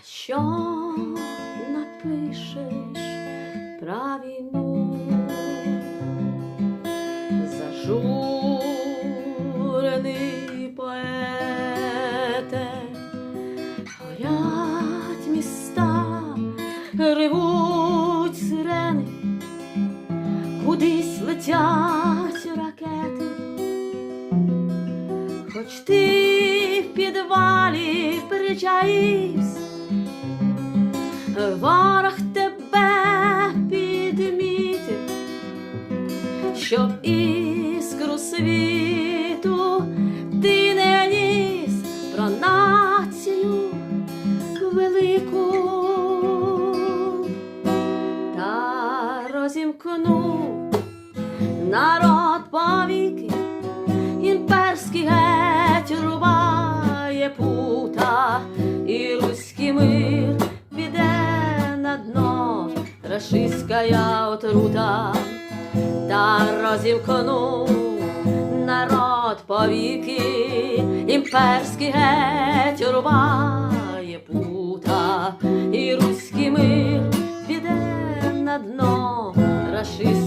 А що напишеш про війну? Зажурений поете, горять міста, ревуть сирени, кудись летять ракети, хоч ти в підвалі причаївся, ворог тебе підмітив, щоб іскру світу ти не ніс про націю велику та розімкнув народ повіки, імперський геть рубає пута, і руський мир рашистская отрута, та розімкнув народ повіки, імперський геть рубає пута, і руський мир піде на дно рашистського.